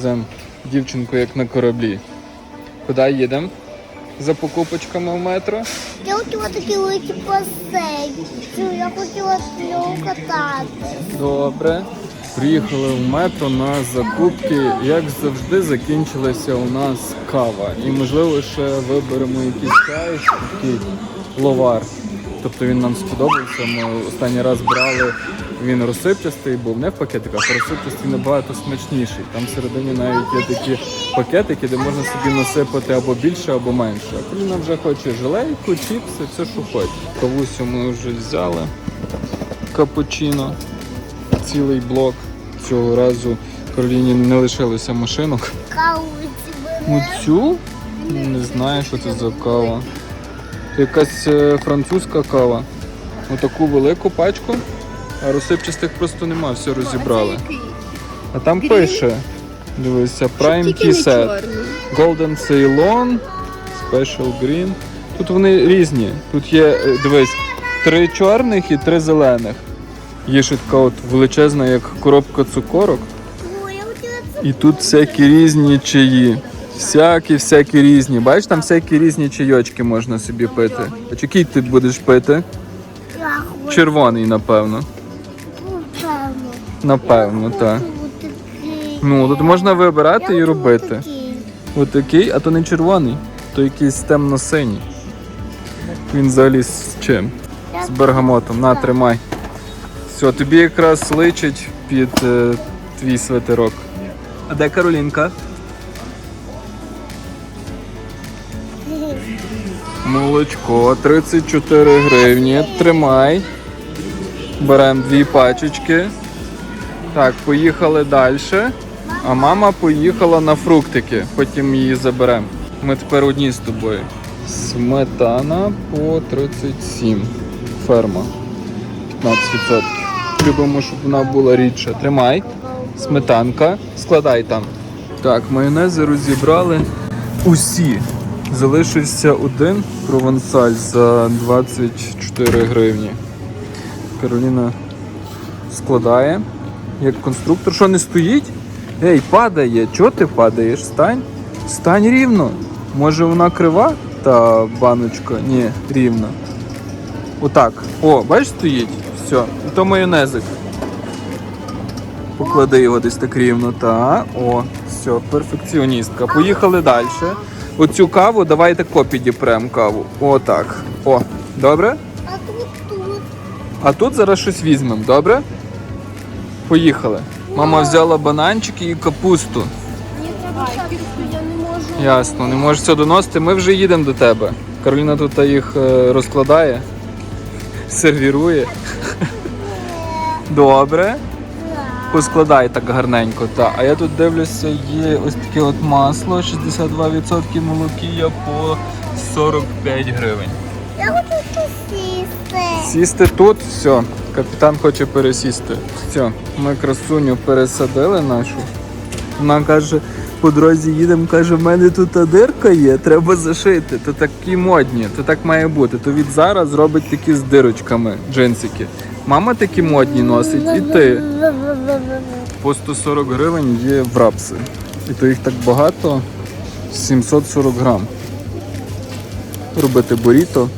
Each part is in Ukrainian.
Веземо дівчинку як на кораблі. Куди їдемо? За покупочками в метро. Я хотіла такі великі басейн. Я хотіла в нього катати. Добре. Приїхали в метро на закупки. Як завжди, закінчилася у нас кава. І можливо ще виберемо якийсь чай, такий ловар. Тобто він нам сподобався. Ми останній раз брали. Він розсипчастий був не в пакетиках, а розсипчастий набагато смачніший. Там всередині навіть є такі пакетики, де можна собі насипати або більше, або менше. А Поліна вже хоче желейку, чіпси, все, що хоче. Кавусю ми вже взяли. Капучино цілий блок. Цього разу Кароліні не лишилося машинок. Кауці бере. Оцю? Не знаю, що це за кава. Якась е, французька кава. Отаку велику пачку, а розсипчастих просто нема, все розібрали. А там пише, дивися, Prime Set. Golden Ceylon, Special Green. Тут вони різні. Тут є, е, дивись, три чорних і три зелених. Є ще така от величезна, як коробка цукорок. І тут всякі різні чаї. Всякі, всякі різні. Бачиш, там всякі різні чайочки можна собі пити. А який ти будеш пити? Червоний, напевно. Напевно. Напевно, так. Ну, тут можна вибирати і робити. Отакий, а то не червоний, то якийсь темно-синій. Він взагалі з чим? З бергамотом. На, тримай. Все, тобі якраз личить під е, твій свитерок. А де Каролінка? Молочко 34 гривні. Тримай. Беремо дві пачечки. Так, поїхали далі. А мама поїхала на фруктики, потім її заберемо. Ми тепер одні з тобою. Сметана по 37. Ферма. 15%. Любимо, щоб вона була рідша. Тримай. Сметанка. Складай там. Так, майонези розібрали усі. Залишився один провансаль за 24 гривні. Кароліна складає. Як конструктор, що не стоїть? Ей, падає. Чого ти падаєш? Стань. Стань рівно. Може вона крива? Та баночка. Ні, рівна. Отак. О, бачиш, стоїть? Все. І то майонезик. Поклади його десь так рівно. Та. О, все, перфекціоністка. Поїхали далі. Оцю каву давайте копі прям каву. Отак. О, добре? А тут тут. А тут зараз щось візьмемо, добре? Поїхали. Мама взяла бананчики і капусту. Мені треба шапочку, я не можу. Ясно, не можеш все доносити. Ми вже їдемо до тебе. Кароліна тут їх е, розкладає, сервірує. Добре. Поскладай так гарненько. Та. А я тут дивлюся, є ось таке от масло, 62% молокія по 45 гривень. Я хочу посісти. Сісти тут, все, капітан хоче пересісти. Все, ми красуню пересадили нашу. Вона каже, по дорозі їдемо, каже, в мене тут дирка є, треба зашити. То такі модні, то так має бути. То від зараз робить такі з дирочками джинсики. Мама такі модні носить, і ти. По 140 гривень є врапси. І то їх так багато 740 грам. Робити буріто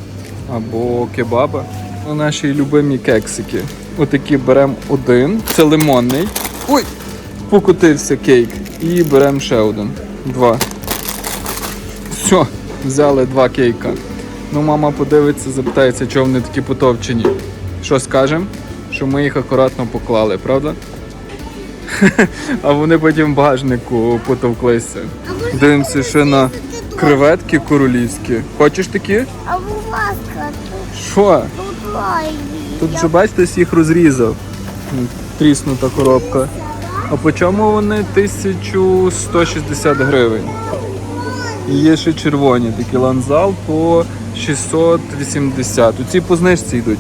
або кебаба. Ну, Наші любимі кексики. Отакі беремо один. Це лимонний. Ой! Покотився кейк. І беремо ще один. Два. Все, взяли два кейка. Ну, мама подивиться, запитається, чого вони такі потовчені. Що скажемо? Що ми їх акуратно поклали, правда? А вони потім в багажнику потовклися. Дивимося ще на креветки королівські. Хочеш такі? А будь ласка, Що? Тут вже бачите, їх розрізав. Тріснута коробка. А по чому вони 1160 гривень? І є ще червоні, такі ланзал по 680. Оці по знижці йдуть.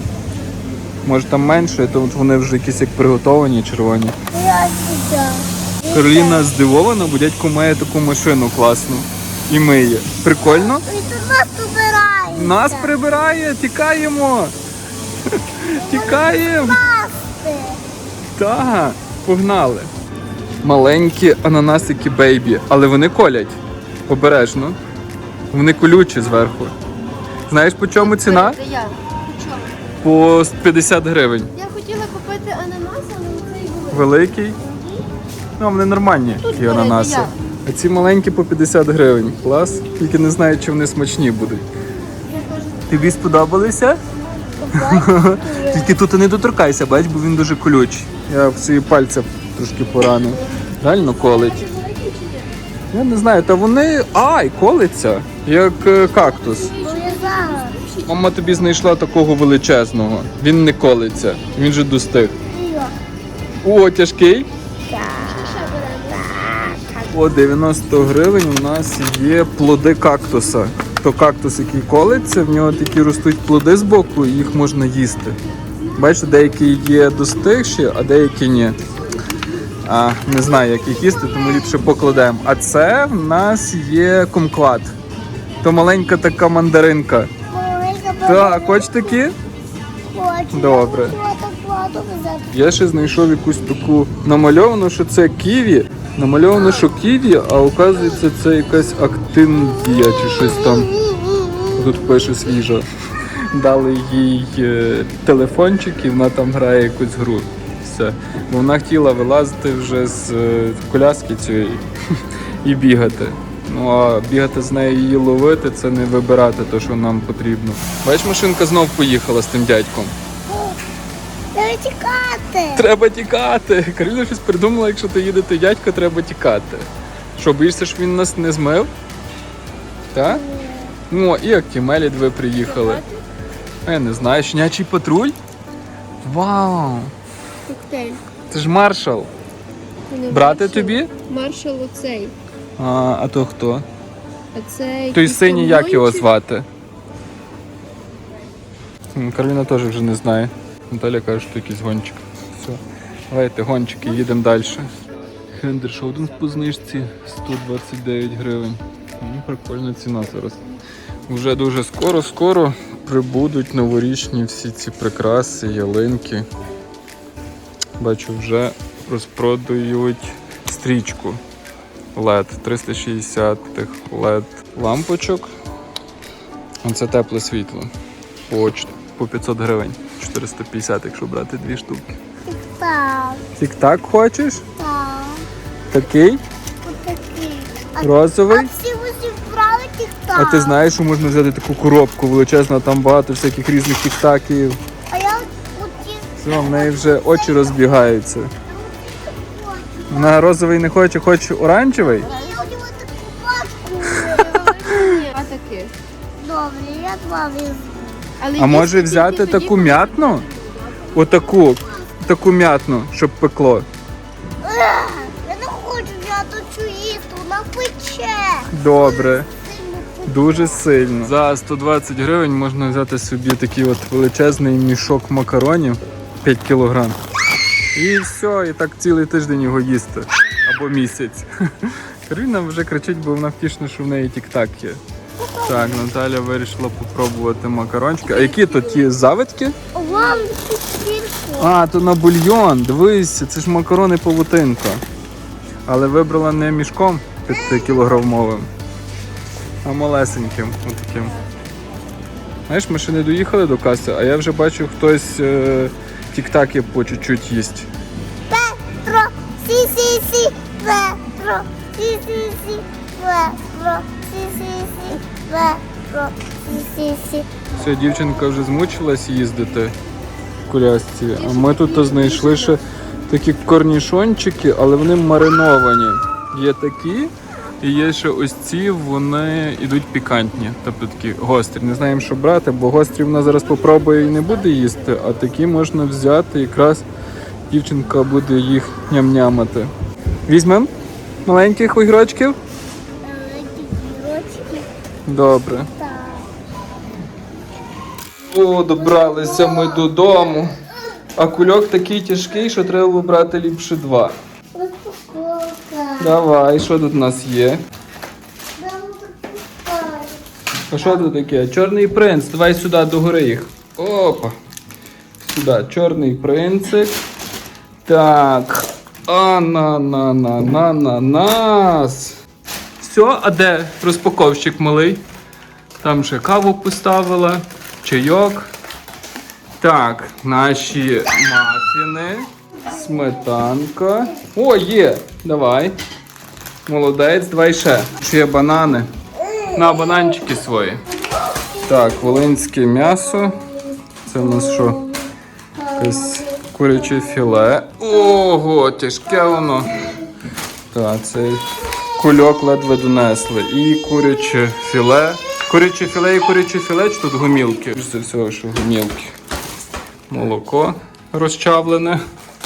Може там менше, то от вони вже якісь як приготовані червоні. Кароліна здивована, бо дядько має таку машину класну. І миє. Прикольно? Тут нас убирає. Нас прибирає, тікаємо. Тікаємо. Так, погнали. маленькі ананасики бейбі, але вони колять. Обережно. Вони колючі зверху. Знаєш, по чому ціна? Це я. По 50 гривень. Я хотіла купити ананас, але цей був. Великий. Ну, вони нормальні, ті ананаси. я. А ці маленькі по 50 гривень. Клас. Тільки не знаю, чи вони смачні будуть. Тобі сподобалися? Тільки тут не доторкайся, бач, бо він дуже колючий. Я в свої пальця трошки поранив. Реально колить. Я не знаю, та вони. Ай, колиться, як е, кактус. Мама тобі знайшла такого величезного. Він не колиться, він же достиг. О, тяжкий. По 90 гривень у нас є плоди кактуса. То кактус, який колиться, в нього такі ростуть плоди з боку, і їх можна їсти. Бачите, деякі є достигші, а деякі ні. А, не знаю, як їх їсти, тому ліпше покладемо. А це в нас є кумклад. То маленька така мандаринка. Маленька Так, хоч такі? Хочу. Добре. Я ще знайшов якусь таку намальовану, що це ківі. Намальовано, що ківі, а оказується це якась актиндія чи щось там. Тут пише свіжо. Дали їй е, телефончик і вона там грає якусь гру. Все. Бо вона хотіла вилазити вже з е, коляски цієї і бігати. Ну а бігати з нею її ловити це не вибирати те, що нам потрібно. Бачиш, машинка знов поїхала з тим дядьком. Треба тікати. Треба тікати. Кароліна щось придумала, якщо ти їдете дядько, треба тікати. Що, боїшся, що він нас не змив? Так? Ну, і Актімелі дві приїхали. А Я не знаю, щенячий патруль? Вау! Коктейль. Це ж маршал. Брати тобі? Маршал оцей. А, а то хто? А це Той синій, як його звати? Кароліна теж вже не знає. Наталя каже, що якийсь гонщик. Все. Давайте гонщики, їдемо далі. Хендер Шоуден по знижці 129 гривень. Ну, прикольна ціна зараз. Вже дуже скоро-скоро прибудуть новорічні всі ці прикраси, ялинки. Бачу, вже розпродають стрічку LED 360 тих LED лампочок. Оце тепле світло. По 500 гривень. 450, якщо брати дві штуки. Так, Тік-так хочеш? так. Такий? Отакий. Розовий? а всі усі вправи тік-так. А ти знаєш, що можна взяти таку коробку величезну, там багато всяких різних тік-таків. А я хотів. Все, в неї вже очі розбігаються. Вона розовий не хоче, хоче оранжевий. Я хотів таку пачку. А таке. Добре, я два візьму. Але А може взяти тоді таку м'ятну? Отаку, таку м'ятну, щоб пекло. Я не хочу взяти цю їсти, вона пече. Добре. Дуже сильно. За 120 гривень можна взяти собі такий от величезний мішок макаронів 5 кілограм. І все, і так цілий тиждень його їсти. Або місяць. Карина вже кричить, бо вона втішна, що в неї тік-так є. Так, Наталя вирішила попробувати макарончики. А які то ті завитки? Вам скільки? А, то на бульйон. Дивись, це ж макарони павутинка. Але вибрала не мішком 5 кілограмовим, а малесеньким. Отаким. Знаєш, ми ще не доїхали до каси, а я вже бачу, хтось е, тік-таки по чуть-чуть їсть. Петро, сі-сі-сі, Петро, сі-сі-сі, Петро. Все, дівчинка вже змучилась їздити в колясці. А ми тут знайшли ще такі корнішончики, але вони мариновані. Є такі, і є ще ось ці, вони йдуть пікантні, тобто такі гострі. Не знаємо, що брати, бо гострі вона зараз попробує і не буде їсти, а такі можна взяти, якраз дівчинка буде їх ням-нямати. Візьмемо маленьких огірочків? Добре. О, добралися ми додому. А кульок такий тяжкий, що треба брати ліпше два. Давай, що тут у нас є? А що тут таке? Чорний принц. Давай сюди догори їх. Опа. Сюди, чорний принцик. Так. Анананананас. Все, а де розпаковщик малий? Там ще каву поставила, чайок. Так, наші мафіни, сметанка. О, є! Давай. Молодець, давай ще. Ще є банани. На бананчики свої. Так, волинське м'ясо. Це у нас що? Якесь куряче філе. Ого, тяжке воно. Так, цей кульок ледве донесли. І куряче філе. Куряче філе і куряче філе, чи тут гумілки? Більше всього, що гумілки. Молоко розчавлене.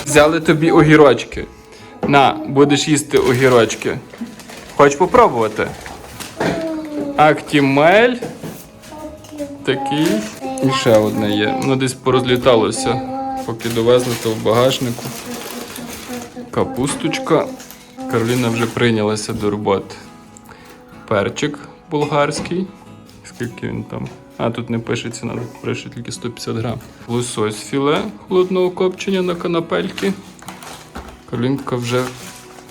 Взяли тобі огірочки. На, будеш їсти огірочки. Хочеш попробувати? Актімель. Такий. І ще одне є. Ну десь порозліталося. Поки довезли, то в багажнику. Капусточка. Кароліна вже прийнялася до роботи. Перчик болгарський. Скільки він там? А, тут не пише ціна, пише тільки 150 грам. Лосось філе холодного копчення на канапельки. Каролінка вже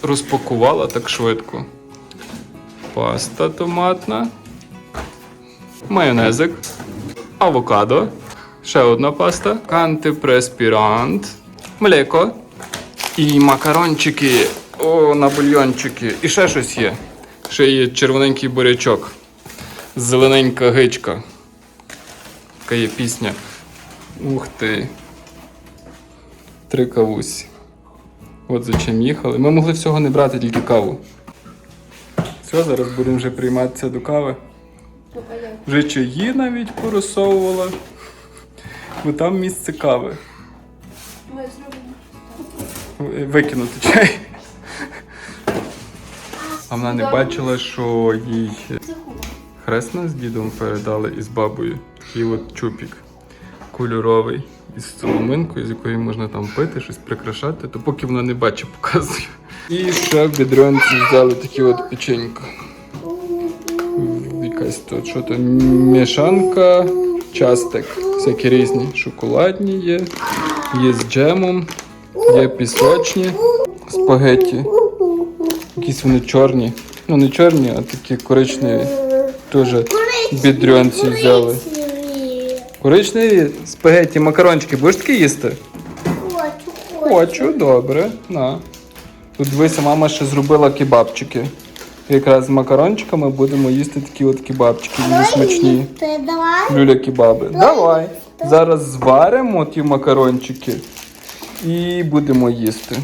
розпакувала так швидко. Паста томатна. Майонезик. Авокадо. Ще одна паста. Антипреспірант. Млеко. І макарончики. О, на бульйончики. І ще щось є. Ще є червоненький бурячок. Зелененька гичка. Така є пісня. Ух ти. Три кавусі. От за чим їхали. Ми могли всього не брати, тільки каву. Все, зараз будемо вже прийматися до кави. Вже чаї навіть порозсовувала. Бо там місце кави. Викинути чай. А вона не бачила, що їй хресна з дідом передали із бабою. Такий от чупік кольоровий із соломинкою, з якої можна там пити, щось прикрашати, то поки вона не бачить, показую. І ще в бідронці взяли такі от печенька. Якась тут що то мішанка, частик. Всякі різні. Шоколадні є, є з джемом, є пісочні, спагетті. Якісь вони чорні. Ну не чорні, а такі коричневі. Теж бідрянці взяли. Коричневі спагетті, макарончики. Будеш такі їсти? Хочу, Хочу, добре. На. Тут дивися, мама ще зробила кебабчики. Якраз з макарончиками будемо їсти такі от кебабчики. Дуже смачні. Давай. Люля кебаби. Давай. Зараз зваримо ті макарончики і будемо їсти.